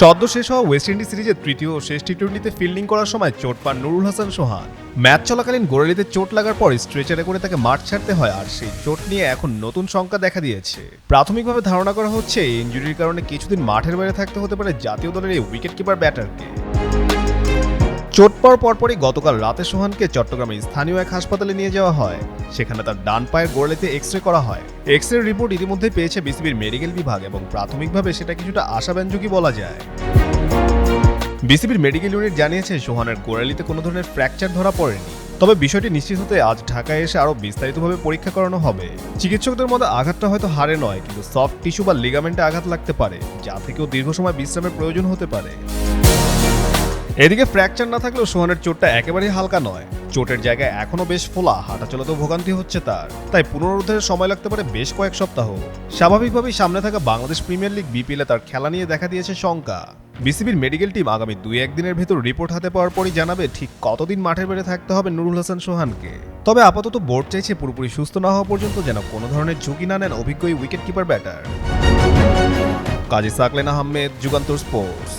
সদ্য শেষ হওয়া ওয়েস্ট ইন্ডিজ সিরিজের তৃতীয় ও শেষ টি টোয়েন্টিতে ফিল্ডিং করার সময় চোট পান নুরুল হাসান সোহা ম্যাচ চলাকালীন গোড়ালিতে চোট লাগার পর স্ট্রেচারে করে তাকে মাঠ ছাড়তে হয় আর সেই চোট নিয়ে এখন নতুন শঙ্কা দেখা দিয়েছে। প্রাথমিকভাবে ধারণা করা হচ্ছে ইঞ্জুরির কারণে কিছুদিন মাঠের বাইরে থাকতে হতে পারে জাতীয় দলের এই উইকেট কিপার ব্যাটারকে। চোট পাওয়ার পরপরই গতকাল রাতে সোহানকে চট্টগ্রামের স্থানীয় এক হাসপাতালে নিয়ে যাওয়া হয়। সেখানে তার ডান পায়ের গোড়ালিতে এক্স রে করা হয়। এক্স রে রিপোর্ট ইতিমধ্যে পেয়েছে বিসিবির মেডিকেল বিভাগ এবং প্রাথমিকভাবে সেটা কিছুটা আশাব্যঞ্জকই বলা যায়। বিসিবির মেডিকেল ইউনিট জানিয়েছে, সোহানের গোড়ালিতে কোনো ধরনের ফ্র্যাকচার ধরা পড়েনি। তবে বিষয়টি নিশ্চিত হতে আজ ঢাকায় এসে আরও বিস্তারিতভাবে পরীক্ষা করানো হবে। চিকিৎসকদের মধ্যে আঘাতটা হয়তো হারে নয়, কিন্তু সফট টিস্যু বা লিগামেন্টে আঘাত লাগতে পারে, যা থেকেও দীর্ঘ সময় বিশ্রামের প্রয়োজন হতে পারে। এদিকে ফ্র্যাকচার না থাকলেও সোহানের চোটটা একেবারেই হালকা নয়। চোটের জায়গায় এখনও বেশ ফোলা হাঁটা চলাতেও ভোগান্তি হচ্ছে তার। তাই পুনরুদ্ধারের সময় লাগতে পারে বেশ কয়েক সপ্তাহ। স্বাভাবিকভাবেই সামনে থাকা বাংলাদেশ প্রিমিয়ার লিগ বিপিএলে তার খেলা নিয়ে দেখা দিয়েছে শঙ্কা। বিসিবির মেডিকেল টিম আগামী দুই একদিনের ভেতর রিপোর্ট হাতে পাওয়ার পরই জানাবে ঠিক কতদিন মাঠের বেড়ে থাকতে হবে নুরুল হাসান সোহানকে। তবে আপাতত বোর্ড চাইছে পুরোপুরি সুস্থ না হওয়া পর্যন্ত যেন কোনো ধরনের ঝুঁকি না নেন অভিজ্ঞ wicket keeper batter Kazi Saklain Ahmed, Jugantor sports